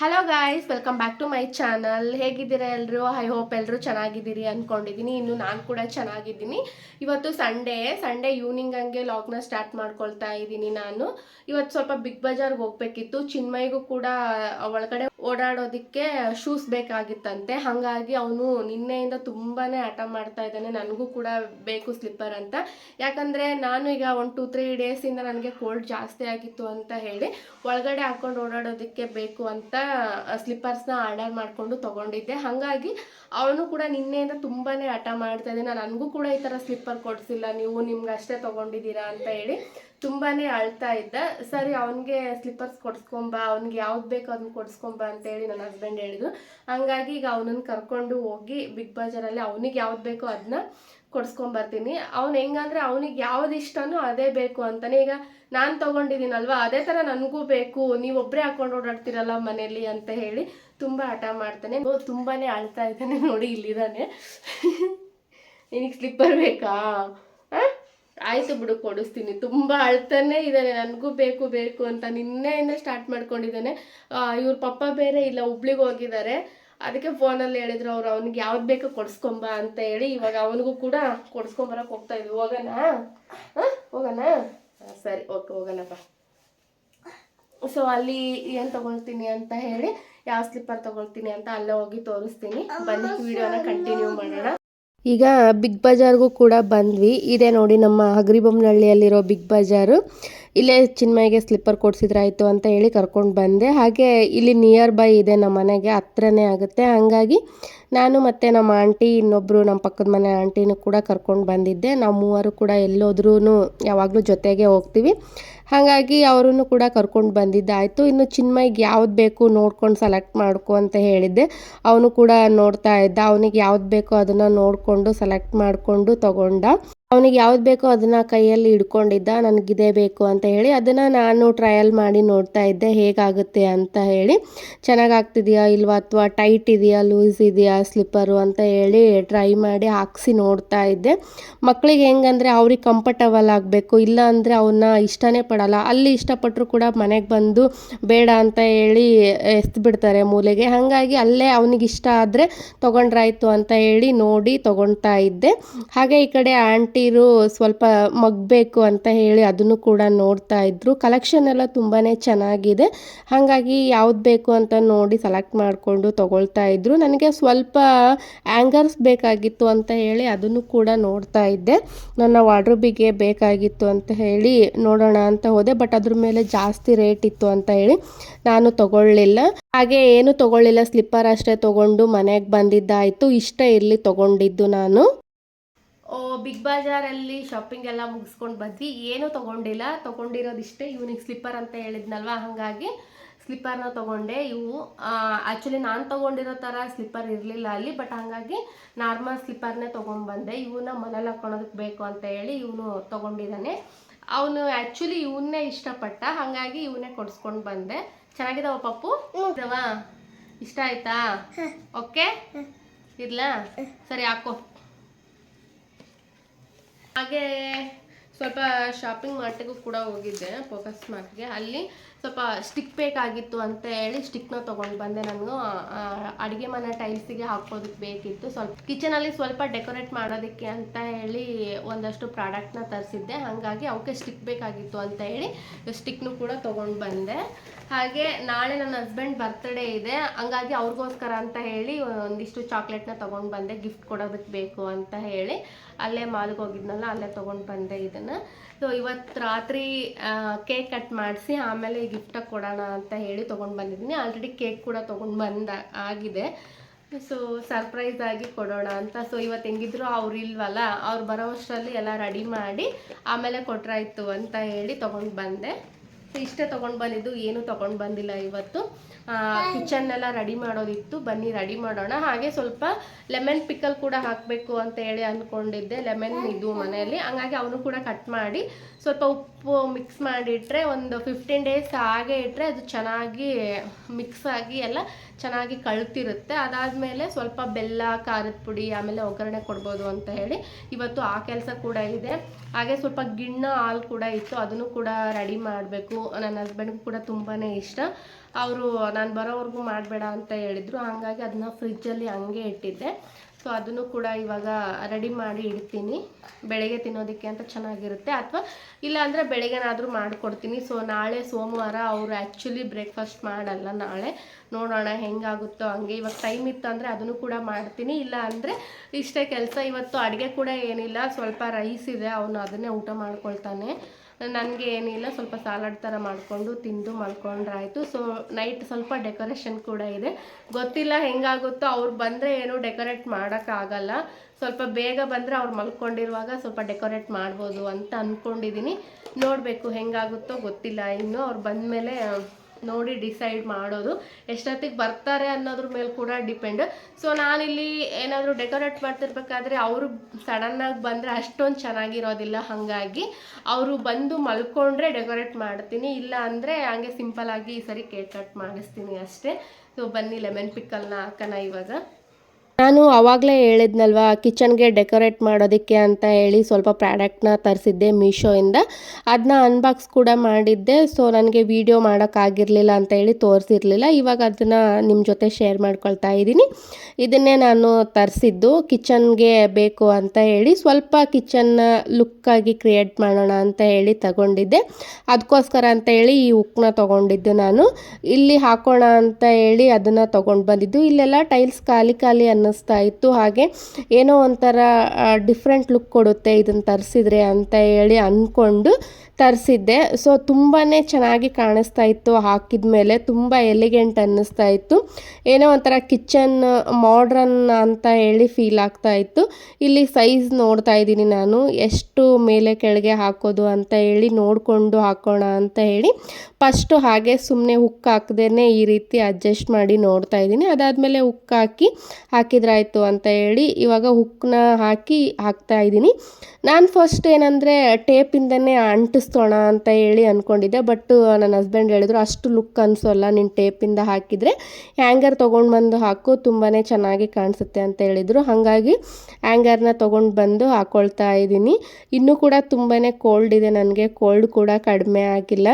Hello guys welcome back to my channel ಹೇಗಿದ್ದೀರಾ ಎಲ್ಲರೂ I hope ಎಲ್ಲರೂ ಚೆನ್ನಾಗಿದ್ದೀರಿ ಅಂದ್ಕೊಂಡಿದ್ದೀನಿ ಇನ್ನು ನಾನು ಕೂಡ ಚೆನ್ನಾಗಿದ್ದೀನಿ. ಇವತ್ತು ಸಂಡೇ ಸಂಡೇ ಈವ್ನಿಂಗ್ ಹಂಗೆ ಲಾಗ್ನ ಸ್ಟಾರ್ಟ್ ಮಾಡ್ಕೊಳ್ತಾ ಇದ್ದೀನಿ ನಾನು. ಇವತ್ತು ಸ್ವಲ್ಪ ಬಿಗ್ ಬಜಾರ್ಗೆ ಹೋಗ್ಬೇಕಿತ್ತು. ಚಿನ್ಮಯಿಗೂ ಕೂಡ ಒಳಗಡೆ ಓಡಾಡೋದಕ್ಕೆ ಶೂಸ್ ಬೇಕಾಗಿತ್ತಂತೆ. ಹಾಗಾಗಿ ಅವನು ನಿನ್ನೆಯಿಂದ ತುಂಬಾ ಆಟ ಮಾಡ್ತಾ ಇದ್ದಾನೆ. ನನಗೂ ಕೂಡ ಬೇಕು ಸ್ಲಿಪ್ಪರ್ ಅಂತ. ಯಾಕಂದರೆ ನಾನು ಈಗ ಒಂದು ಟೂ ತ್ರೀ ಡೇಸಿಂದ ನನಗೆ ಕೋಲ್ಡ್ ಜಾಸ್ತಿ ಆಗಿತ್ತು ಅಂತ ಹೇಳಿ ಒಳಗಡೆ ಹಾಕ್ಕೊಂಡು ಓಡಾಡೋದಕ್ಕೆ ಬೇಕು ಅಂತ ಸ್ಲಿಪ್ಪರ್ಸ್ನ ಆರ್ಡರ್ ಮಾಡಿಕೊಂಡು ತೊಗೊಂಡಿದ್ದೆ. ಹಾಗಾಗಿ ಅವನು ಕೂಡ ನಿನ್ನೆಯಿಂದ ತುಂಬಾ ಆಟ ಮಾಡ್ತಾ ಇದ್ದಾನೆ. ನನಗೂ ಕೂಡ ಈ ಥರ ಸ್ಲಿಪ್ಪರ್ ಕೊಡಿಸಿಲ್ಲ. ನೀವು ನಿಮ್ಗೆ ಅಷ್ಟೇ ತೊಗೊಂಡಿದ್ದೀರಾ ಅಂತ ಹೇಳಿ ತುಂಬಾನೇ ಅಳ್ತಾ ಇದ್ದ. ಸರಿ, ಅವನಿಗೆ ಸ್ಲಿಪ್ಪರ್ಸ್ ಕೊಡ್ಸ್ಕೊಂಬ, ಅವ್ನಿಗೆ ಯಾವ್ದು ಬೇಕೋ ಅದನ್ನ ಕೊಡ್ಸ್ಕೊಂಬ ಅಂತ ಹೇಳಿ ನನ್ನ ಹಸ್ಬೆಂಡ್ ಹೇಳಿದ್ರು. ಹಂಗಾಗಿ ಈಗ ಅವನನ್ನು ಕರ್ಕೊಂಡು ಹೋಗಿ ಬಿಗ್ ಬಜಾರಲ್ಲಿ ಅವನಿಗೆ ಯಾವ್ದು ಬೇಕೋ ಅದನ್ನ ಕೊಡ್ಸ್ಕೊಂಬರ್ತೀನಿ. ಅವ್ನು ಹೆಂಗಂದ್ರೆ ಅವನಿಗೆ ಯಾವ್ದು ಇಷ್ಟನೋ ಅದೇ ಬೇಕು ಅಂತಾನೆ. ಈಗ ನಾನು ತಗೊಂಡಿದ್ದೀನಲ್ವಾ, ಅದೇ ಥರ ನನಗೂ ಬೇಕು. ನೀವೊಬ್ಬರೇ ಹಾಕೊಂಡು ಓಡಾಡ್ತೀರಲ್ಲ ಮನೇಲಿ ಅಂತ ಹೇಳಿ ತುಂಬ ಹಠ ಮಾಡ್ತಾನೆ. ತುಂಬಾ ಅಳ್ತಾ ಇದ್ದಾನೆ ನೋಡಿ, ಇಲ್ಲಿದ್ದಾನೆ. ನಿನಗೆ ಸ್ಲಿಪ್ಪರ್ ಬೇಕಾ? ಆಯ್ತು ಬಿಡು ಕೊಡಿಸ್ತೀನಿ. ತುಂಬ ಅಳ್ತಾನೆ ಇದ್ದಾನೆ ನನಗೂ ಬೇಕು ಬೇಕು ಅಂತ ನಿನ್ನೆಯಿಂದ ಸ್ಟಾರ್ಟ್ ಮಾಡ್ಕೊಂಡಿದ್ದಾನೆ. ಇವ್ರ ಪಪ್ಪ ಬೇರೆ ಇಲ್ಲ ಹುಬ್ಳಿಗೆ ಹೋಗಿದ್ದಾರೆ ಅದಕ್ಕೆ ಫೋನಲ್ಲಿ ಹೇಳಿದ್ರು ಅವ್ರು ಅವ್ನಿಗೆ ಯಾವ್ದು ಬೇಕೋ ಕೊಡಿಸ್ಕೊಂಬ ಅಂತ ಹೇಳಿ ಇವಾಗ ಅವನಿಗೂ ಕೂಡ ಕೊಡಿಸ್ಕೊಂಬರಕ್ಕೆ ಹೋಗ್ತಾ ಇದ್ವಿ. ಹೋಗೋಣ? ಹೋಗೋಣ ಸರಿ ಓಕೆ ಹೋಗೋಣಪ್ಪ ಸೊ ಅಲ್ಲಿ ಏನು ತಗೊಳ್ತೀನಿ ಅಂತ ಹೇಳಿ ಯಾವ ಸ್ಲಿಪ್ಪರ್ ತಗೊಳ್ತೀನಿ ಅಂತ ಅಲ್ಲೇ ಹೋಗಿ ತೋರಿಸ್ತೀನಿ. ಬನ್ನಿ ವಿಡಿಯೋನ ಕಂಟಿನ್ಯೂ ಮಾಡೋಣ. ಈಗ ಬಿಗ್ ಬಜಾರ್ಗೂ ಕೂಡ ಬಂದ್ವಿ. ಇದೇ ನೋಡಿ ನಮ್ಮ ಹಗರಿಬೊಮ್ಮನಹಳ್ಳಿಯಲ್ಲಿರೋ ಬಿಗ್ ಬಜಾರು ಇಲ್ಲೇ ಚಿನ್ಮಯ್ಗೆ ಸ್ಲಿಪ್ಪರ್ ಕೊಡಿಸಿದ್ರಾಯ್ತು ಅಂತ ಹೇಳಿ ಕರ್ಕೊಂಡು ಬಂದೆ. ಹಾಗೆ ಇಲ್ಲಿ ನಿಯರ್ ಬೈ ಇದೆ ನಮ್ಮ ಮನೆಗೆ, ಹತ್ರನೇ ಆಗುತ್ತೆ. ಹಾಗಾಗಿ ನಾನು ಮತ್ತು ನಮ್ಮ ಆಂಟಿ ಇನ್ನೊಬ್ಬರು ನಮ್ಮ ಪಕ್ಕದ ಮನೆ ಆಂಟಿನೂ ಕೂಡ ಕರ್ಕೊಂಡು ಬಂದಿದ್ದೆ. ನಾವು ಮೂವರು ಕೂಡ ಎಲ್ಲೋದ್ರೂ ಯಾವಾಗಲೂ ಜೊತೆಗೆ ಹೋಗ್ತೀವಿ. ಹಾಗಾಗಿ ಅವರನ್ನು ಕೂಡ ಕರ್ಕೊಂಡು ಬಂದಿದ್ದಾಯಿತು. ಇನ್ನು ಚಿನ್ಮಯ್ಗೆ ಯಾವ್ದು ಬೇಕು ನೋಡ್ಕೊಂಡು ಸೆಲೆಕ್ಟ್ ಮಾಡ್ಕೊ ಅಂತ ಹೇಳಿದ್ದೆ. ಅವನು ಕೂಡ ನೋಡ್ತಾ ಇದ್ದ. ಅವನಿಗೆ ಯಾವ್ದು ಬೇಕೋ ಅದನ್ನು ನೋಡಿಕೊಂಡು ಸೆಲೆಕ್ಟ್ ಮಾಡಿಕೊಂಡು ತಗೊಂಡ. ಅವನಿಗೆ ಯಾವ್ದು ಬೇಕೋ ಅದನ್ನ ಕೈಯಲ್ಲಿ ಹಿಡ್ಕೊಂಡಿದ್ದ. ನನಗಿದೇ ಬೇಕು ಅಂತ ಹೇಳಿ ಅದನ್ನು ನಾನು ಟ್ರಯಲ್ ಮಾಡಿ ನೋಡ್ತಾ ಇದ್ದೆ. ಹೇಗಾಗುತ್ತೆ ಅಂತ ಹೇಳಿ. ಚೆನ್ನಾಗಾಗ್ತಿದೆಯಾ ಇಲ್ವಾ ಅಥವಾ ಟೈಟ್ ಇದೆಯಾ ಲೂಸ್ ಇದೆಯಾ ಸ್ಲಿಪ್ಪರು ಅಂತ ಹೇಳಿ ಟ್ರೈ ಮಾಡಿ ಹಾಕ್ಸಿ ನೋಡ್ತಾ ಇದ್ದೆ. ಮಕ್ಕಳಿಗೆ ಹೆಂಗಂದ್ರೆ ಅವ್ರಿಗೆ ಕಂಫರ್ಟಬಲ್ ಆಗಬೇಕು. ಇಲ್ಲ ಅಂದರೆ ಅವನ್ನ ಇಷ್ಟನೇ ಪಡಲ್ಲ ಅಲ್ಲಿ ಇಷ್ಟಪಟ್ಟರು ಕೂಡ ಮನೆಗೆ ಬಂದು ಬೇಡ ಅಂತ ಹೇಳಿ ಬಿಡ್ತಾರೆ ಮೂಲೆಗೆ. ಹಾಗಾಗಿ ಅಲ್ಲೇ ಅವನಿಗೆ ಇಷ್ಟ ಆದರೆ ತೊಗೊಂಡ್ರಾಯ್ತು ಅಂತ ಹೇಳಿ ನೋಡಿ ತೊಗೊಳ್ತಾ ಇದ್ದೆ. ಹಾಗೆ ಈ ಕಡೆ ಆಂಟಿರು ಸ್ವಲ್ಪ ಮಗ್ಬೇಕು ಅಂತ ಹೇಳಿ ಅದನ್ನು ಕೂಡ ನೋಡ್ತಾ ಇದ್ರು. ಕಲೆಕ್ಷನ್ ಎಲ್ಲ ತುಂಬಾ ಚೆನ್ನಾಗಿದೆ. ಹಾಗಾಗಿ ಯಾವ್ದು ಬೇಕು ಅಂತ ನೋಡಿ ಸೆಲೆಕ್ಟ್ ಮಾಡಿಕೊಂಡು ತೊಗೊಳ್ತಾ ಇದ್ರು. ನನಗೆ ಸ್ವಲ್ಪ ಆ್ಯಂಗರ್ಸ್ ಬೇಕಾಗಿತ್ತು ಅಂತ ಹೇಳಿ ಅದನ್ನು ಕೂಡ ನೋಡ್ತಾ ಇದ್ದೆ. ನನ್ನ ವಾರ್ಡ್ರೋಬಿಗೆ ಬೇಕಾಗಿತ್ತು ಅಂತ ಹೇಳಿ ನೋಡೋಣ ಅಂತ ಹೋದೆ ಬಟ್ ಅದ್ರ ಮೇಲೆ ಜಾಸ್ತಿ ರೇಟ್ ಇತ್ತು ಅಂತ ಹೇಳಿ ನಾನು ತಗೊಳ್ಳಿಲ್ಲ. ಹಾಗೆ ಏನು ತಗೊಳ್ಳಿಲ್ಲ ಸ್ಲಿಪ್ಪರ್ ಅಷ್ಟೇ ತಗೊಂಡು ಮನೆಗೆ ಬಂದಿದ್ದಾಯಿತು, ಇಷ್ಟ ಇರಲಿ ತಗೊಂಡಿದ್ದು ನಾನು. ಓ ಬಿಗ್ ಬಜಾರಲ್ಲಿ ಶಾಪಿಂಗ್ ಎಲ್ಲ ಮುಗಿಸ್ಕೊಂಡು ಬಂದ್ವಿ. ಏನು ತಗೊಂಡಿಲ್ಲ ತಗೊಂಡಿರೋದಿಷ್ಟೇ ಇವ್ನಿಗೆ ಸ್ಲಿಪ್ಪರ್ ಅಂತ ಹೇಳಿದ್ನಲ್ವಾ? ಹಾಗಾಗಿ ಸ್ಲಿಪ್ಪರ್ನ ತಗೊಂಡೆ. ಇವು ಆ್ಯಕ್ಚುಲಿ ನಾನು ತಗೊಂಡಿರೋ ಥರ ಸ್ಲಿಪ್ಪರ್ ಇರಲಿಲ್ಲ ಅಲ್ಲಿ ಬಟ್ ಹಾಗಾಗಿ ನಾರ್ಮಲ್ ಸ್ಲಿಪ್ಪರ್ನೇ ತೊಗೊಂಡ್ಬಂದೆ ಇವನ್ನ ಮನೇಲಿ ಹಾಕೊಳೋದಕ್ಕೆ ಬೇಕು ಅಂತ ಹೇಳಿ ಇವನು ತೊಗೊಂಡಿದ್ದಾನೆ. ಅವನು ಆ್ಯಕ್ಚುಲಿ ಇವನ್ನೇ ಇಷ್ಟಪಟ್ಟ ಹಾಗಾಗಿ ಇವನ್ನೇ ಕೊಡ್ಸ್ಕೊಂಡು ಬಂದೆ. ಚೆನ್ನಾಗಿದಾವ ಪಪ್ಪು? ಇದಾವಾ? ಇಷ್ಟ ಆಯ್ತಾ? ಓಕೆ ಇರ್ಲಾ? ಸರಿ ಹಾಕೋ. ಹಾಗೆ ಸ್ವಲ್ಪ ಶಾಪಿಂಗ್ ಮಾರ್ಟಿಗೂ ಕೂಡ ಹೋಗಿದ್ದೆ ಫೋಕಸ್ ಮಾರ್ಟ್ಗೆ ಅಲ್ಲಿ ಸ್ವಲ್ಪ ಸ್ಟಿಕ್ ಬೇಕಾಗಿತ್ತು ಅಂತ ಹೇಳಿ ಸ್ಟಿಕ್ನ ತೊಗೊಂಡು ಬಂದೆ ನಾನು. ಅಡುಗೆ ಮನೆ ಟೈಲ್ಸಿಗೆ ಹಾಕೋದಕ್ಕೆ ಬೇಕಿತ್ತು. ಸ್ವಲ್ಪ ಕಿಚನಲ್ಲಿ ಸ್ವಲ್ಪ ಡೆಕೋರೇಟ್ ಮಾಡೋದಕ್ಕೆ ಅಂತ ಹೇಳಿ ಒಂದಷ್ಟು ಪ್ರಾಡಕ್ಟ್ನ ತರಿಸಿದ್ದೆ. ಹಾಗಾಗಿ ಅವಕ್ಕೆ ಸ್ಟಿಕ್ ಬೇಕಾಗಿತ್ತು ಅಂತ ಹೇಳಿ ಸ್ಟಿಕ್ನು ಕೂಡ ತೊಗೊಂಡು ಬಂದೆ. ಹಾಗೆ ನಾಳೆ ನನ್ನ ಹಸ್ಬೆಂಡ್ ಬರ್ತ್ಡೇ ಇದೆ. ಹಂಗಾಗಿ ಅವ್ರಿಗೋಸ್ಕರ ಅಂತ ಹೇಳಿ ಒಂದಿಷ್ಟು ಚಾಕ್ಲೇಟ್ನ ತೊಗೊಂಡು ಬಂದೆ. ಗಿಫ್ಟ್ ಕೊಡೋದಕ್ಕೆ ಬೇಕು ಅಂತ ಹೇಳಿ. ಅಲ್ಲೇ ಮಾಲ್ಗೆ ಹೋಗಿದ್ನಲ್ಲ, ಅಲ್ಲೇ ತೊಗೊಂಡು ಬಂದೆ ಇದನ್ನು. ಸೊ ಇವತ್ತು ರಾತ್ರಿ ಕೇಕ್ ಕಟ್ ಮಾಡಿಸಿ ಆಮೇಲೆ ಗಿಫ್ಟಾಗಿ ಕೊಡೋಣ ಅಂತ ಹೇಳಿ ತೊಗೊಂಡು ಬಂದಿದ್ದೀನಿ. ಆಲ್ರೆಡಿ ಕೇಕ್ ಕೂಡ ತೊಗೊಂಡು ಬಂದ, ಆಗಿದೆ. ಸೊ ಸರ್ಪ್ರೈಸ್ ಆಗಿ ಕೊಡೋಣ ಅಂತ. ಸೊ ಇವತ್ತು ಹೆಂಗಿದ್ರು ಅವ್ರು ಇಲ್ವಲ್ಲ, ಅವ್ರು ಬರೋ ಅಷ್ಟರಲ್ಲಿ ಎಲ್ಲ ರೆಡಿ ಮಾಡಿ ಆಮೇಲೆ ಕೊಟ್ರಾಯ್ತು ಅಂತ ಹೇಳಿ ತೊಗೊಂಡು ಬಂದೆ. ಸೊ ಇಷ್ಟೇ ತೊಗೊಂಡು ಬಂದಿದ್ದು, ಏನೂ ತೊಗೊಂಡು ಬಂದಿಲ್ಲ ಇವತ್ತು. ಕಿಚನ್ ಎಲ್ಲ ರೆಡಿ ಮಾಡೋದಿತ್ತು. ಬನ್ನಿ ರೆಡಿ ಮಾಡೋಣ. ಹಾಗೆ ಸ್ವಲ್ಪ ಲೆಮನ್ ಪಿಕಲ್ ಕೂಡ ಹಾಕಬೇಕು ಅಂತ ಹೇಳಿ ಅಂದ್ಕೊಂಡಿದ್ದೆ ಲೆಮನ್ ಇದು ಮನೆಯಲ್ಲಿ. ಹಂಗಾಗಿ ಅವನು ಕೂಡ ಕಟ್ ಮಾಡಿ ಸ್ವಲ್ಪ ಉಪ್ಪು ಉಪ್ಪು ಮಿಕ್ಸ್ ಮಾಡಿಟ್ರೆ ಒಂದು ಫಿಫ್ಟೀನ್ ಡೇಸ್ ಹಾಗೆ ಇಟ್ಟರೆ ಅದು ಚೆನ್ನಾಗಿ ಮಿಕ್ಸ್ ಆಗಿ ಎಲ್ಲ ಚೆನ್ನಾಗಿ ಕಳ್ತಿರುತ್ತೆ. ಅದಾದಮೇಲೆ ಸ್ವಲ್ಪ ಬೆಲ್ಲ, ಖಾರದ ಪುಡಿ, ಆಮೇಲೆ ಒಗ್ಗರಣೆ ಕೊಡ್ಬೋದು ಅಂತ ಹೇಳಿ ಇವತ್ತು ಆ ಕೆಲಸ ಕೂಡ ಇದೆ. ಹಾಗೆ ಸ್ವಲ್ಪ ಗಿಣ್ಣ ಹಾಲು ಕೂಡ ಇತ್ತು. ಅದನ್ನು ಕೂಡ ರೆಡಿ ಮಾಡಬೇಕು. ನನ್ನ ಹಸ್ಬೆಂಡ್ಗೂ ಕೂಡ ತುಂಬಾ ಇಷ್ಟ. ಅವರು, ನಾನು ಬರೋವರೆಗೂ ಮಾಡಬೇಡ ಅಂತ ಹೇಳಿದರು. ಹಾಗಾಗಿ ಅದನ್ನ ಫ್ರಿಜ್ಜಲ್ಲಿ ಹಂಗೆ ಇಟ್ಟಿದ್ದೆ. ಸೊ ಅದನ್ನು ಕೂಡ ಇವಾಗ ರೆಡಿ ಮಾಡಿ ಇಡ್ತೀನಿ. ಬೆಳಗ್ಗೆ ತಿನ್ನೋದಕ್ಕೆ ಅಂತ ಚೆನ್ನಾಗಿರುತ್ತೆ. ಅಥವಾ ಇಲ್ಲಾಂದರೆ ಬೆಳಗ್ಗೆನಾದರೂ ಮಾಡಿಕೊಡ್ತೀನಿ. ಸೊ ನಾಳೆ ಸೋಮವಾರ ಅವರು ಆ್ಯಕ್ಚುಲಿ ಬ್ರೇಕ್ಫಾಸ್ಟ್ ಮಾಡಲ್ಲ ನಾಳೆ. ನೋಡೋಣ ಹೆಂಗಾಗುತ್ತೋ ಹಂಗೆ. ಇವಾಗ ಟೈಮ್ ಇತ್ತು ಅಂದರೆ ಅದನ್ನು ಕೂಡ ಮಾಡ್ತೀನಿ. ಇಲ್ಲ ಅಂದರೆ ಇಷ್ಟೇ ಕೆಲಸ. ಇವತ್ತು ಅಡುಗೆ ಕೂಡ ಏನಿಲ್ಲ. ಸ್ವಲ್ಪ ರೈಸ್ ಇದೆ. ಅವನು ಅದನ್ನೇ ಊಟ ಮಾಡ್ಕೊಳ್ತಾನೆ. ನನಗೆ ಏನಿಲ್ಲ, ಸ್ವಲ್ಪ ಸಾಲಾಡ್ ಥರ ಮಾಡಿಕೊಂಡು ತಿಂದು ಮಲ್ಕೊಂಡ್ರಾಯಿತು. ಸೊ ನೈಟ್ ಸ್ವಲ್ಪ ಡೆಕೋರೇಷನ್ ಕೂಡ ಇದೆ. ಗೊತ್ತಿಲ್ಲ ಹೆಂಗಾಗುತ್ತೋ, ಅವ್ರು ಬಂದರೆ ಏನು ಡೆಕೋರೇಟ್ ಮಾಡೋಕ್ಕಾಗಲ್ಲ ಸ್ವಲ್ಪ ಬೇಗ ಬಂದರೆ ಅವ್ರು ಮಲ್ಕೊಂಡಿರುವಾಗ ಸ್ವಲ್ಪ ಡೆಕೋರೇಟ್ ಮಾಡ್ಬೋದು ಅಂತ ಅಂದ್ಕೊಂಡಿದ್ದೀನಿ ನೋಡಬೇಕು ಹೆಂಗಾಗುತ್ತೋ, ಗೊತ್ತಿಲ್ಲ. ಇನ್ನು ಅವ್ರು ಬಂದಮೇಲೆ ನೋಡಿ ಡಿಸೈಡ್ ಮಾಡೋದು. ಎಷ್ಟೊತ್ತಿಗೆ ಬರ್ತಾರೆ ಅನ್ನೋದ್ರ ಮೇಲೆ ಕೂಡ ಡಿಪೆಂಡ್ ಸೊ ನಾನಿಲ್ಲಿ ಏನಾದರೂ ಡೆಕೋರೇಟ್ ಮಾಡ್ತಿರ್ಬೇಕಾದ್ರೆ ಅವರು ಸಡನ್ನಾಗಿ ಬಂದರೆ ಅಷ್ಟೊಂದು ಚೆನ್ನಾಗಿರೋದಿಲ್ಲ, ಹಾಗಾಗಿ ಅವರು ಬಂದು ಮಲ್ಕೊಂಡ್ರೆ ಡೆಕೋರೇಟ್ ಮಾಡ್ತೀನಿ. ಇಲ್ಲ ಅಂದರೆ ಹಂಗೆ ಸಿಂಪಲ್ಲಾಗಿ ಈ ಸರಿ ಕೇಕ್ ಕಟ್ ಮಾಡಿಸ್ತೀನಿ ಅಷ್ಟೇ. ಸೊ ಬನ್ನಿ ಲೆಮನ್ ಪಿಕ್ಕಲ್ನ ಹಾಕೋಣ ಇವಾಗ. ನಾನು ಅವಾಗಲೇ ಹೇಳಿದ್ನಲ್ವ, ಕಿಚನ್ಗೆ ಡೆಕೋರೇಟ್ ಮಾಡೋದಕ್ಕೆ ಅಂತ ಹೇಳಿ ಸ್ವಲ್ಪ ಪ್ರಾಡಕ್ಟ್ನ ತರಿಸಿದ್ದೆ ಮೀಶೋಯಿಂದ. ಅದನ್ನ ಅನ್ಬಾಕ್ಸ್ ಕೂಡ ಮಾಡಿದ್ದೆ, ಸೊ ನನಗೆ ವಿಡಿಯೋ ಮಾಡೋಕ್ಕಾಗಿರಲಿಲ್ಲ ಅಂತ ಹೇಳಿ ತೋರಿಸಿರಲಿಲ್ಲ. ಇವಾಗ ಅದನ್ನು ನಿಮ್ಮ ಜೊತೆ ಶೇರ್ ಮಾಡ್ಕೊಳ್ತಾ ಇದ್ದೀನಿ. ಇದನ್ನೇ ನಾನು ತರಿಸಿದ್ದು, ಕಿಚನ್ಗೆ ಬೇಕು ಅಂತ ಹೇಳಿ ಸ್ವಲ್ಪ ಕಿಚನ್ನ ಲುಕ್ಕಾಗಿ ಕ್ರಿಯೇಟ್ ಮಾಡೋಣ ಅಂತ ಹೇಳಿ ತಗೊಂಡಿದ್ದೆ. ಅದಕ್ಕೋಸ್ಕರ ಅಂತ ಹೇಳಿ ಈ ಉಕ್ನ ತೊಗೊಂಡಿದ್ದು ನಾನು. ಇಲ್ಲಿ ಹಾಕೋಣ ಅಂತ ಹೇಳಿ ಅದನ್ನು ತೊಗೊಂಡು ಬಂದಿದ್ದು. ಇಲ್ಲೆಲ್ಲ ಟೈಲ್ಸ್ ಖಾಲಿ ಖಾಲಿ ಅನ್ನಿಸ್ತಾ ಇತ್ತು. ಹಾಗೆ ಏನೋ ಒಂಥರ ಡಿಫ್ರೆಂಟ್ ಲುಕ್ ಕೊಡುತ್ತೆ ಇದನ್ನು ತರಿಸಿದ್ರೆ ಅಂತ ಹೇಳಿ ಅಂದ್ಕೊಂಡು ತರಿಸಿದ್ದೆ. ಸೊ ತುಂಬಾ ಚೆನ್ನಾಗಿ ಕಾಣಿಸ್ತಾ ಇತ್ತು. ಹಾಕಿದ ಮೇಲೆ ತುಂಬ ಎಲಿಗೆಂಟ್ ಅನ್ನಿಸ್ತಾ ಇತ್ತು. ಏನೋ ಒಂಥರ ಕಿಚನ್ ಮಾಡ್ರನ್ ಅಂತ ಹೇಳಿ ಫೀಲ್ ಆಗ್ತಾ ಇತ್ತು. ಇಲ್ಲಿ ಸೈಜ್ ನೋಡ್ತಾ ಇದ್ದೀನಿ ನಾನು. ಎಷ್ಟು ಮೇಲೆ ಕೆಳಗೆ ಹಾಕೋದು ಅಂತ ಹೇಳಿ, ನೋಡಿಕೊಂಡು ಹಾಕೋಣ ಅಂತ ಹೇಳಿ. ಫಸ್ಟು ಹಾಗೆ ಸುಮ್ಮನೆ ಹುಕ್ ಹಾಕ್ದೇ ಈ ರೀತಿ ಅಡ್ಜಸ್ಟ್ ಮಾಡಿ ನೋಡ್ತಾ ಇದ್ದೀನಿ. ಅದಾದಮೇಲೆ ಹುಕ್ ಹಾಕಿ, ಹಾಕಿದ್ರಾಯ್ತು ಅಂತ ಹೇಳಿ ಇವಾಗ ಹುಕ್ನ ಹಾಕಿ ಹಾಕ್ತಾ ಇದ್ದೀನಿ. ನಾನು ಫಸ್ಟ್ ಏನಂದರೆ ಟೇಪಿಂದನೇ ಅಂಟಿಸ್ತೋಣ ಅಂತ ಹೇಳಿ ಅಂದ್ಕೊಂಡಿದ್ದೆ ಬಟ್ ನನ್ನ ಹಸ್ಬೆಂಡ್ ಹೇಳಿದ್ರು, ಅಷ್ಟು ಲುಕ್ ಅನಿಸೋಲ್ಲ ನಿನ್ನ ಟೇಪಿಂದ ಹಾಕಿದರೆ ಹ್ಯಾಂಗರ್ ತೊಗೊಂಡು ಬಂದು ಹಾಕು ತುಂಬಾ ಚೆನ್ನಾಗಿ ಕಾಣಿಸುತ್ತೆ ಅಂತ ಹೇಳಿದರು. ಹಾಗಾಗಿ ಹ್ಯಾಂಗರ್ನ ತೊಗೊಂಡು ಬಂದು ಹಾಕ್ಕೊಳ್ತಾ ಇದ್ದೀನಿ. ಇನ್ನೂ ಕೂಡ ತುಂಬಾ ಕೋಲ್ಡ್ ಇದೆ, ನನಗೆ ಕೋಲ್ಡ್ ಕೂಡ ಕಡಿಮೆ ಆಗಿಲ್ಲ.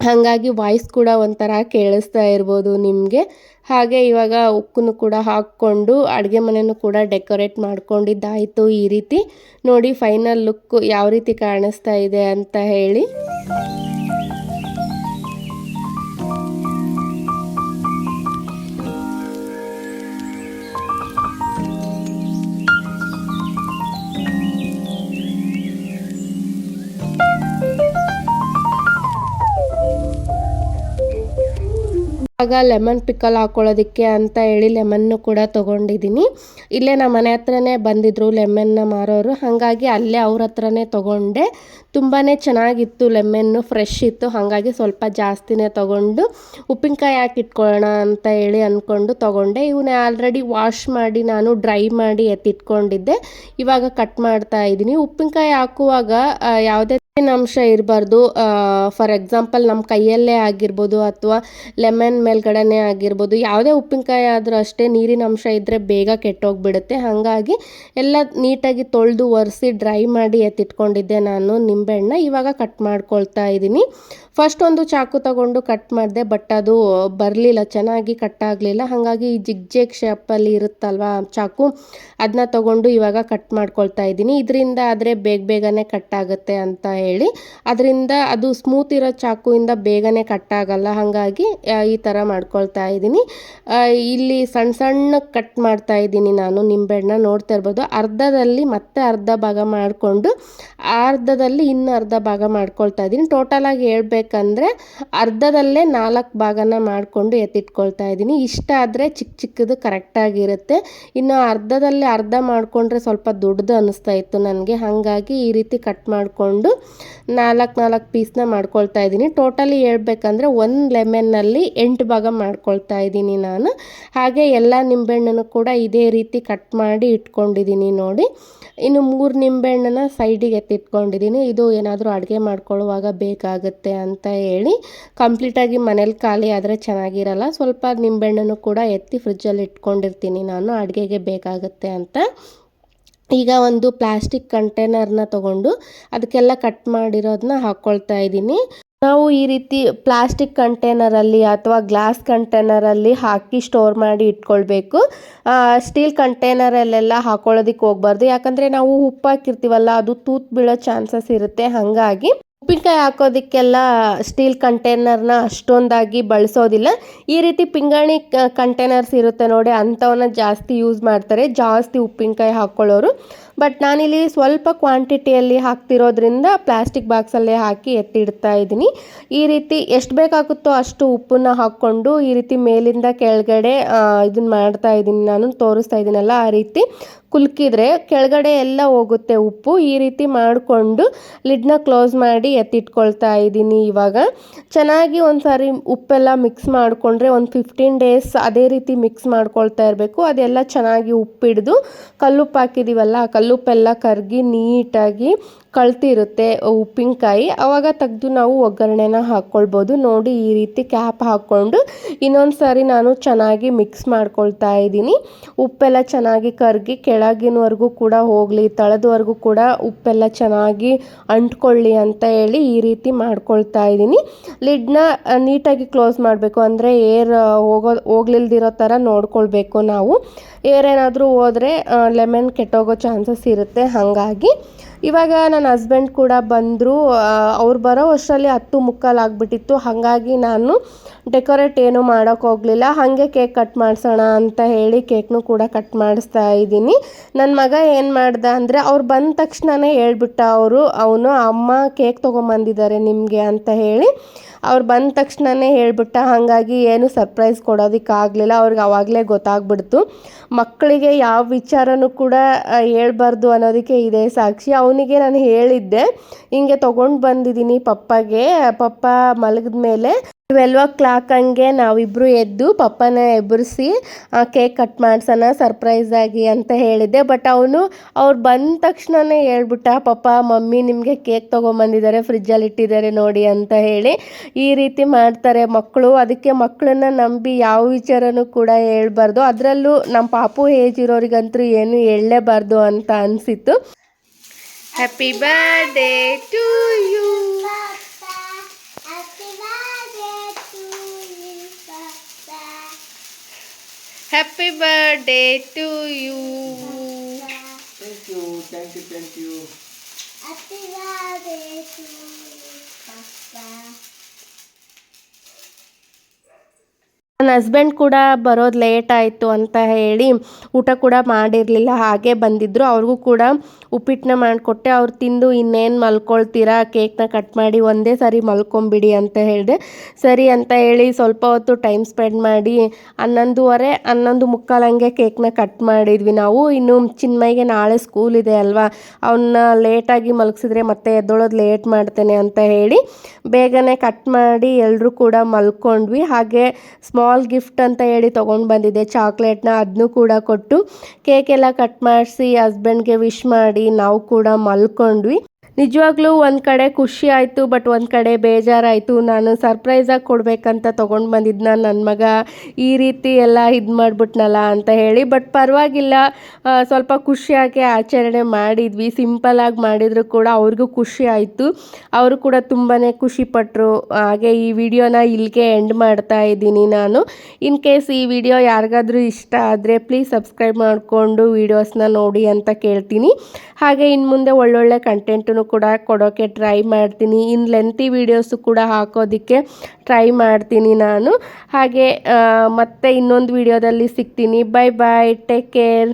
ಹಾಗಾಗಿ ವಾಯ್ಸ್ ಕೂಡ ಒಂಥರ ಕೇಳಿಸ್ತಾ ಇರ್ಬೋದು ನಿಮಗೆ. ಹಾಗೆ ಇವಾಗ ಉಕ್ಕನ್ನು ಕೂಡ ಹಾಕ್ಕೊಂಡು, ಅಡುಗೆ ಮನೆಯೂ ಕೂಡ ಡೆಕೋರೇಟ್ ಮಾಡ್ಕೊಂಡಿದ್ದಾಯಿತು ಈ ರೀತಿ. ನೋಡಿ ಫೈನಲ್ ಲುಕ್ ಯಾವ ರೀತಿ ಕಾಣಿಸ್ತಾ ಇದೆ ಅಂತ ಹೇಳಿ. ಆಗ ಲೆಮನ್ ಪಿಕಲ್ ಹಾಕೊಳ್ಳೋದಕ್ಕೆ ಅಂತ ಹೇಳಿ ಲೆಮನ್ನು ಕೂಡ ತೊಗೊಂಡಿದ್ದೀನಿ. ಇಲ್ಲೇ ನಮ್ಮ ಮನೆ ಹತ್ರನೇ ಬಂದಿದ್ದರು ಲೆಮನ್ನ ಮಾರೋರು. ಹಾಗಾಗಿ ಅಲ್ಲೇ ಅವ್ರ ಹತ್ರನೇ ತೊಗೊಂಡೆ. ತುಂಬಾ ಚೆನ್ನಾಗಿತ್ತು ಲೆಮೆನ್ನು ಫ್ರೆಶ್ ಇತ್ತು. ಹಾಗಾಗಿ ಸ್ವಲ್ಪ ಜಾಸ್ತಿನೇ ತೊಗೊಂಡು ಉಪ್ಪಿನಕಾಯಿ ಹಾಕಿಟ್ಕೊಳ್ಳೋಣ ಅಂತ ಹೇಳಿ ಅಂದ್ಕೊಂಡು ತೊಗೊಂಡೆ. ಇವನ್ನ ಆಲ್ರೆಡಿ ವಾಶ್ ಮಾಡಿ ನಾನು ಡ್ರೈ ಮಾಡಿ ಎತ್ತಿಟ್ಕೊಂಡಿದ್ದೆ. ಇವಾಗ ಕಟ್ ಮಾಡ್ತಾ ಇದ್ದೀನಿ. ಉಪ್ಪಿನಕಾಯಿ ಹಾಕುವಾಗ ಯಾವುದೇ ಅಂಶ ಇರಬಾರ್ದು. ಫಾರ್ ಎಕ್ಸಾಂಪಲ್ ನಮ್ಮ ಕೈಯಲ್ಲೇ ಆಗಿರ್ಬೋದು ಅಥವಾ ಲೆಮನ್ ಮೇಲ್ಗಡೆನೇ ಆಗಿರ್ಬೋದು. ಯಾವುದೇ ಉಪ್ಪಿನಕಾಯಿ ಆದರೂ ಅಷ್ಟೇ ನೀರಿನ ಅಂಶ ಇದ್ದರೆ ಬೇಗ ಕೆಟ್ಟೋಗ್ಬಿಡುತ್ತೆ. ಹಾಗಾಗಿ ಎಲ್ಲ ನೀಟಾಗಿ ತೊಳೆದು ಒರೆಸಿ ಡ್ರೈ ಮಾಡಿ ಎತ್ತಿಟ್ಕೊಂಡಿದ್ದೆ ನಾನು. ನಿಂಬೆಹಣ್ಣ ಇವಾಗ ಕಟ್ ಮಾಡ್ಕೊಳ್ತಾ ಇದ್ದೀನಿ. ಫಸ್ಟ್ ಒಂದು ಚಾಕು ತಗೊಂಡು ಕಟ್ ಮಾಡಿದೆ ಬಟ್ ಅದು ಬರಲಿಲ್ಲ, ಚೆನ್ನಾಗಿ ಕಟ್ ಆಗಲಿಲ್ಲ. ಹಾಗಾಗಿ ಈ ಜಿಗ್ ಶೇಪಲ್ಲಿ ಇರುತ್ತಲ್ವಾ ಚಾಕು ಅದನ್ನ ತಗೊಂಡು ಇವಾಗ ಕಟ್ ಮಾಡ್ಕೊಳ್ತಾ ಇದ್ದೀನಿ. ಇದರಿಂದ ಆದರೆ ಬೇಗ ಬೇಗನೆ ಕಟ್ ಆಗುತ್ತೆ ಅಂತ ಹೇಳಿ. ಅದರಿಂದ ಅದು ಸ್ಮೂತ್ ಇರೋ ಚಾಕುವಿಂದ ಬೇಗನೆ ಕಟ್ ಆಗಲ್ಲ. ಹಾಗಾಗಿ ಈ ಥರ ಮಾಡ್ಕೊಳ್ತಾ ಇದ್ದೀನಿ. ಇಲ್ಲಿ ಸಣ್ಣ ಸಣ್ಣ ಕಟ್ ಮಾಡ್ತಾ ಇದ್ದೀನಿ ನಾನು. ನಿಂಬೆಹಣ್ಣ ನೋಡ್ತಾ ಇರ್ಬೋದು. ಅರ್ಧದಲ್ಲಿ ಮತ್ತೆ ಅರ್ಧ ಭಾಗ ಮಾಡಿಕೊಂಡು, ಅರ್ಧದಲ್ಲಿ ಇನ್ನು ಅರ್ಧ ಭಾಗ ಮಾಡ್ಕೊಳ್ತಾ ಇದ್ದೀನಿ. ಟೋಟಲಾಗಿ ಹೇಳ್ಬೇಕಂದ್ರೆ ಅರ್ಧದಲ್ಲೇ ನಾಲ್ಕು ಭಾಗನ ಮಾಡಿಕೊಂಡು ಎತ್ತಿಟ್ಕೊಳ್ತಾ ಇದ್ದೀನಿ. ಇಷ್ಟ ಆದರೆ ಚಿಕ್ಕ ಚಿಕ್ಕದು ಕರೆಕ್ಟಾಗಿರುತ್ತೆ ಇನ್ನು ಅರ್ಧದಲ್ಲಿ ಅರ್ಧ ಮಾಡಿಕೊಂಡ್ರೆ ಸ್ವಲ್ಪ ದೊಡ್ಡದು ಅನ್ನಿಸ್ತಾ ಇತ್ತು ನನಗೆ. ಹಾಗಾಗಿ ಈ ರೀತಿ ಕಟ್ ಮಾಡಿಕೊಂಡು ನಾಲ್ಕು ನಾಲ್ಕು ಪೀಸ್ನ ಮಾಡ್ಕೊಳ್ತಾ ಇದ್ದೀನಿ. ಟೋಟಲಿ ಹೇಳ್ಬೇಕಂದ್ರೆ ಒಂದು ಲೆಮನ್ನಲ್ಲಿ ಎಂಟು ಭಾಗ ಮಾಡ್ಕೊಳ್ತಾ ಇದ್ದೀನಿ ನಾನು. ಹಾಗೆ ಎಲ್ಲ ನಿಂಬೆಹಣ್ಣನ್ನು ಕೂಡ ಇದೇ ರೀತಿ ಕಟ್ ಮಾಡಿ ಇಟ್ಕೊಂಡಿದ್ದೀನಿ ನೋಡಿ. ಇನ್ನು ಮೂರು ನಿಂಬೆಹಣ್ಣನ್ನ ಸೈಡಿಗೆ ಎತ್ತಿಟ್ಕೊಂಡಿದ್ದೀನಿ. ಇದು ಇದು ಏನಾದರೂ ಅಡುಗೆ ಮಾಡ್ಕೊಳ್ಳುವಾಗ ಬೇಕಾಗುತ್ತೆ ಅಂತ ಹೇಳಿ ಕಂಪ್ಲೀಟಾಗಿ ಮನೇಲಿ ಖಾಲಿ ಆದರೆ ಚೆನ್ನಾಗಿರಲ್ಲ. ಸ್ವಲ್ಪ ನಿಂಬೆಹಣ್ಣನ್ನು ಕೂಡ ಎತ್ತಿ ಫ್ರಿಜ್ಜಲ್ಲಿ ಇಟ್ಕೊಂಡಿರ್ತೀನಿ ನಾನು, ಅಡುಗೆಗೆ ಬೇಕಾಗುತ್ತೆ ಅಂತ. ಈಗ ಒಂದು ಪ್ಲಾಸ್ಟಿಕ್ ಕಂಟೈನರ್ನ ತಗೊಂಡು ಅದಕ್ಕೆಲ್ಲ ಕಟ್ ಮಾಡಿರೋದನ್ನ ಹಾಕ್ಕೊಳ್ತಾ ಇದ್ದೀನಿ. ನಾವು ಈ ರೀತಿ ಪ್ಲಾಸ್ಟಿಕ್ ಕಂಟೈನರಲ್ಲಿ ಅಥವಾ ಗ್ಲಾಸ್ ಕಂಟೈನರಲ್ಲಿ ಹಾಕಿ ಸ್ಟೋರ್ ಮಾಡಿ ಇಟ್ಕೊಳ್ಬೇಕು. ಸ್ಟೀಲ್ ಕಂಟೈನರಲ್ಲೆಲ್ಲ ಹಾಕೊಳ್ಳೋದಕ್ಕೆ ಹೋಗ್ಬಾರ್ದು. ಯಾಕಂದರೆ ನಾವು ಉಪ್ಪು ಹಾಕಿರ್ತೀವಲ್ಲ, ಅದು ತೂತ್ ಬೀಳೋ ಚಾನ್ಸಸ್ ಇರುತ್ತೆ. ಹಾಗಾಗಿ ಉಪ್ಪಿನಕಾಯಿ ಹಾಕೋದಕ್ಕೆಲ್ಲ ಸ್ಟೀಲ್ ಕಂಟೈನರ್ನ ಅಷ್ಟೊಂದಾಗಿ ಬಳಸೋದಿಲ್ಲ. ಈ ರೀತಿ ಪಿಂಗಾಣಿ ಕಂಟೈನರ್ಸ್ ಇರುತ್ತೆ ನೋಡಿ, ಅಂಥವನ್ನ ಜಾಸ್ತಿ ಯೂಸ್ ಮಾಡ್ತಾರೆ. ಜಾಸ್ತಿ ಉಪ್ಪಿನಕಾಯಿ ಹಾಕ್ಕೊಳ್ಳೋರು ಬಟ್ ನಾನಿಲ್ಲಿ ಸ್ವಲ್ಪ ಕ್ವಾಂಟಿಟಿಯಲ್ಲಿ ಹಾಕ್ತಿರೋದ್ರಿಂದ ಪ್ಲಾಸ್ಟಿಕ್ ಬಾಕ್ಸಲ್ಲೇ ಹಾಕಿ ಎತ್ತಿಡ್ತಾ ಇದ್ದೀನಿ. ಈ ರೀತಿ ಎಷ್ಟು ಬೇಕಾಗುತ್ತೋ ಅಷ್ಟು ಉಪ್ಪನ್ನ ಹಾಕ್ಕೊಂಡು ಈ ರೀತಿ ಮೇಲಿಂದ ಕೆಳಗಡೆ ಇದನ್ನ ಮಾಡ್ತಾ ಇದ್ದೀನಿ ನಾನು, ತೋರಿಸ್ತಾ ಇದ್ದೀನಲ್ಲ ಆ ರೀತಿ. ಕುಲ್ಕಿದ್ರೆ ಕೆಳಗಡೆ ಎಲ್ಲ ಹೋಗುತ್ತೆ ಉಪ್ಪು. ಈ ರೀತಿ ಮಾಡಿಕೊಂಡು ಲಿಡ್ನ ಕ್ಲೋಸ್ ಮಾಡಿ ಎತ್ತಿಟ್ಕೊಳ್ತಾ ಇದ್ದೀನಿ ಇವಾಗ. ಚೆನ್ನಾಗಿ ಒಂದು ಸಾರಿ ಉಪ್ಪೆಲ್ಲ ಮಿಕ್ಸ್ ಮಾಡಿಕೊಂಡ್ರೆ ಒಂದು ಫಿಫ್ಟೀನ್ ಡೇಸ್ ಅದೇ ರೀತಿ ಮಿಕ್ಸ್ ಮಾಡ್ಕೊಳ್ತಾ ಇರಬೇಕು. ಅದೆಲ್ಲ ಚೆನ್ನಾಗಿ ಉಪ್ಪಿಡ್ದು ಕಲ್ಲುಪ್ಪು ಹಾಕಿದ್ದೀವಲ್ಲ ಆ ಕಲ್ಲುಪ್ಪೆಲ್ಲ ಕರಗಿ ನೀಟಾಗಿ ಕಳ್ತಿರುತ್ತೆ ಉಪ್ಪಿನಕಾಯಿ. ಆವಾಗ ತೆಗೆದು ನಾವು ಒಗ್ಗರಣೆನ ಹಾಕ್ಕೊಳ್ಬೋದು ನೋಡಿ ಈ ರೀತಿ ಕ್ಯಾಪ್ ಹಾಕ್ಕೊಂಡು ಇನ್ನೊಂದು ಸಾರಿ ನಾನು ಚೆನ್ನಾಗಿ ಮಿಕ್ಸ್ ಮಾಡ್ಕೊಳ್ತಾ ಇದ್ದೀನಿ. ಉಪ್ಪೆಲ್ಲ ಚೆನ್ನಾಗಿ ಕರಗಿ ಕೆಳಗಿನವರೆಗೂ ಕೂಡ ಹೋಗಲಿ, ತಳದವರೆಗೂ ಕೂಡ ಉಪ್ಪೆಲ್ಲ ಚೆನ್ನಾಗಿ ಅಂಟ್ಕೊಳ್ಳಿ ಅಂತ ಹೇಳಿ ಈ ರೀತಿ ಮಾಡ್ಕೊಳ್ತಾ ಇದ್ದೀನಿ. ಲಿಡ್ನ ನೀಟಾಗಿ ಕ್ಲೋಸ್ ಮಾಡಬೇಕು. ಅಂದರೆ ಏರ್ ಹೋಗೋ, ಹೋಗ್ಲಿಲ್ದಿರೋ ಥರ ನೋಡ್ಕೊಳ್ಬೇಕು ನಾವು. ಏರೇನಾದರೂ ಹೋದರೆ ಲೆಮನ್ ಕೆಟ್ಟೋಗೋ ಚಾನ್ಸಸ್ ಇರುತ್ತೆ. ಹಾಗಾಗಿ ಇವಾಗ ನನ್ನ ಹಸ್ಬೆಂಡ್ ಕೂಡ ಬಂದರು ಅವ್ರು ಬರೋ ಅಷ್ಟರಲ್ಲಿ ಹತ್ತು ಮುಕ್ಕಾಲು ಆಗಿಬಿಟ್ಟಿತ್ತು. ಹಾಗಾಗಿ ನಾನು ಡೆಕೋರೇಟ್ ಏನು ಮಾಡೋಕ್ಕೋಗಲಿಲ್ಲ ಹಾಗೆ ಕೇಕ್ ಕಟ್ ಮಾಡಿಸೋಣ ಅಂತ ಹೇಳಿ ಕೇಕ್ನೂ ಕೂಡ ಕಟ್ ಮಾಡಿಸ್ತಾ ಇದ್ದೀನಿ. ನನ್ನ ಮಗ ಏನು ಮಾಡ್ದ ಅಂದರೆ, ಅವ್ರು ಬಂದ ತಕ್ಷಣವೇ ಹೇಳ್ಬಿಟ್ಟ ಅವರು, ಅವನು ಅಮ್ಮ ಕೇಕ್ ತೊಗೊಂಬಂದಿದ್ದಾರೆ ನಿಮಗೆ ಅಂತ ಹೇಳಿ ಅವ್ರು ಬಂದ ತಕ್ಷಣವೇ ಹೇಳ್ಬಿಟ್ಟ. ಹಾಗಾಗಿ ಏನು ಸರ್ಪ್ರೈಸ್ ಕೊಡೋದಕ್ಕಾಗಲಿಲ್ಲ ಅವ್ರಿಗೆ ಆವಾಗಲೇ ಗೊತ್ತಾಗ್ಬಿಡ್ತು. ಮಕ್ಕಳಿಗೆ ಯಾವ ವಿಚಾರನೂ ಕೂಡ ಹೇಳ್ಬಾರ್ದು ಅನ್ನೋದಕ್ಕೆ ಇದೇ ಸಾಕ್ಷಿ. ಅವನಿಗೆ ನಾನು ಹೇಳಿದ್ದೆ, ಹಿಂಗೆ ತೊಗೊಂಡು ಬಂದಿದ್ದೀನಿ ಪಪ್ಪಗೆ, ಪಪ್ಪ ಮಲಗಿದ ಮೇಲೆ ಟ್ವೆಲ್ವ್ ಓ ಕ್ಲಾಕ್ ಹಂಗೆ ನಾವಿಬ್ಬರು ಎದ್ದು ಪಪ್ಪನ ಎಬ್ಬರಿಸಿ ಕೇಕ್ ಕಟ್ ಮಾಡ್ಸೋಣ ಸರ್ಪ್ರೈಸ್ ಆಗಿ ಅಂತ ಹೇಳಿದ್ದೆ. ಬಟ್ ಅವನು, ಅವ್ರು ಬಂದ ತಕ್ಷಣನೇ ಹೇಳ್ಬಿಟ್ಟ, ಪಪ್ಪ, ಮಮ್ಮಿ ನಿಮಗೆ ಕೇಕ್ ತೊಗೊಂಬಂದಿದ್ದಾರೆ ಫ್ರಿಜ್ಜಲ್ಲಿ ಇಟ್ಟಿದ್ದಾರೆ ನೋಡಿ ಅಂತ ಹೇಳಿ ಈ ರೀತಿ ಮಾಡ್ತಾರೆ ಮಕ್ಕಳು. ಅದಕ್ಕೆ ಮಕ್ಕಳನ್ನ ನಂಬಿ ಯಾವ ವಿಚಾರನೂ ಕೂಡ ಹೇಳ್ಬಾರ್ದು. ಅದರಲ್ಲೂ ನಮ್ಮ ಪಾಪು ಏಜ್ ಇರೋರಿಗಂತೂ ಏನು ಹೇಳಲೇಬಾರ್ದು ಅಂತ ಅನಿಸಿತ್ತು. Happy birthday to you. Papa. Happy birthday to you, Papa. Happy birthday to you. Thank you, thank you, thank you. Happy birthday to you, Papa. ನನ್ನ ಹಸ್ಬೆಂಡ್ ಕೂಡ ಬರೋದು ಲೇಟ್ ಆಯಿತು ಅಂತ ಹೇಳಿ ಊಟ ಕೂಡ ಮಾಡಿರಲಿಲ್ಲ, ಹಾಗೆ ಬಂದಿದ್ದರು ಅವ್ರಿಗೂ ಕೂಡ ಉಪ್ಪಿಟ್ಟನ್ನ ಮಾಡಿಕೊಟ್ಟೆ. ಅವ್ರು ತಿಂದು ಇನ್ನೇನು ಮಲ್ಕೊಳ್ತೀರಾ? ಕೇಕ್ನ ಕಟ್ ಮಾಡಿ ಒಂದೇ ಸಾರಿ ಮಲ್ಕೊಂಬಿಡಿ ಅಂತ ಹೇಳಿದೆ. ಸರಿ ಅಂತ ಹೇಳಿ ಸ್ವಲ್ಪ ಹೊತ್ತು ಟೈಮ್ ಸ್ಪೆಂಡ್ ಮಾಡಿ ಹನ್ನೊಂದುವರೆ, ಹನ್ನೊಂದು ಮುಕ್ಕಾಲಂಗೆ ಕೇಕ್ನ ಕಟ್ ಮಾಡಿದ್ವಿ ನಾವು. ಇನ್ನು ಚಿನ್ಮಯ್ಗೆ ನಾಳೆ ಸ್ಕೂಲ್ ಇದೆ ಅಲ್ವಾ? ಅವನ್ನ ಲೇಟಾಗಿ ಮಲಗಿಸಿದ್ರೆ ಮತ್ತೆ ಎದ್ದೊಳೋದು ಲೇಟ್ ಮಾಡ್ತೇನೆ ಅಂತ ಹೇಳಿ ಬೇಗನೆ ಕಟ್ ಮಾಡಿ ಎಲ್ಲರೂ ಕೂಡ ಮಲ್ಕೊಂಡ್ವಿ. ಹಾಗೆ ಸ್ಮಾಲ್ ಗಿಫ್ಟ್ ಅಂತ ಹೇಳಿ ತೊಗೊಂಡು ಬಂದಿದ್ದೆ ಚಾಕ್ಲೇಟ್ನ ಅದನ್ನು ಕೂಡ ಕೊಟ್ಟು ಕೇಕ್ ಎಲ್ಲ ಕಟ್ ಮಾಡಿಸಿ ಹಸ್ಬೆಂಡ್ಗೆ ವಿಶ್ ಮಾಡಿ, ನಾವು ಕೂಡ ಮಲ್ಕೊಂಡ್ವಿ. ನಿಜವಾಗ್ಲೂ ಒಂದು ಕಡೆ ಖುಷಿ ಆಯಿತು ಬಟ್ ಒಂದು ಕಡೆ ಬೇಜಾರಾಯಿತು. ನಾನು ಸರ್ಪ್ರೈಸಾಗಿ ಕೊಡಬೇಕಂತ ತೊಗೊಂಡು ನಾನು ನನ್ನ ಮಗ. ಈ ರೀತಿ ಎಲ್ಲ ಇದು ಮಾಡಿಬಿಟ್ನಲ್ಲ ಅಂತ ಹೇಳಿ ಬಟ್ ಪರವಾಗಿಲ್ಲ. ಸ್ವಲ್ಪ ಖುಷಿಯಾಗಿ ಆಚರಣೆ ಮಾಡಿದ್ವಿ. ಸಿಂಪಲಾಗಿ ಮಾಡಿದರೂ ಕೂಡ ಅವ್ರಿಗೂ ಖುಷಿ ಆಯಿತು. ಅವರು ಕೂಡ ತುಂಬಾ ಖುಷಿಪಟ್ಟರು ಹಾಗೆ ಈ ವಿಡಿಯೋನ ಇಲ್ಲಿಗೆ ಎಂಡ್ ಮಾಡ್ತಾ ಇದ್ದೀನಿ ನಾನು. ಇನ್ ಕೇಸ್ ಈ ವಿಡಿಯೋ ಯಾರಿಗಾದರೂ ಇಷ್ಟ ಆದರೆ ಪ್ಲೀಸ್ ಸಬ್ಸ್ಕ್ರೈಬ್ ಮಾಡಿಕೊಂಡು ವೀಡಿಯೋಸ್ನ ನೋಡಿ ಅಂತ ಕೇಳ್ತೀನಿ. ಹಾಗೆ ಇನ್ನು ಮುಂದೆ ಒಳ್ಳೊಳ್ಳೆ ಕಂಟೆಂಟನ್ನು ಕೂಡ ಕೊಡೋಕ್ಕೆ ಟ್ರೈ ಮಾಡ್ತೀನಿ. ಇನ್ನು ಲೆಂತಿ ವೀಡಿಯೋಸು ಕೂಡ ಹಾಕೋದಕ್ಕೆ ಟ್ರೈ ಮಾಡ್ತೀನಿ ನಾನು. ಹಾಗೆ ಮತ್ತೆ ಇನ್ನೊಂದು ವಿಡಿಯೋದಲ್ಲಿ ಸಿಗ್ತೀನಿ. Bye bye take care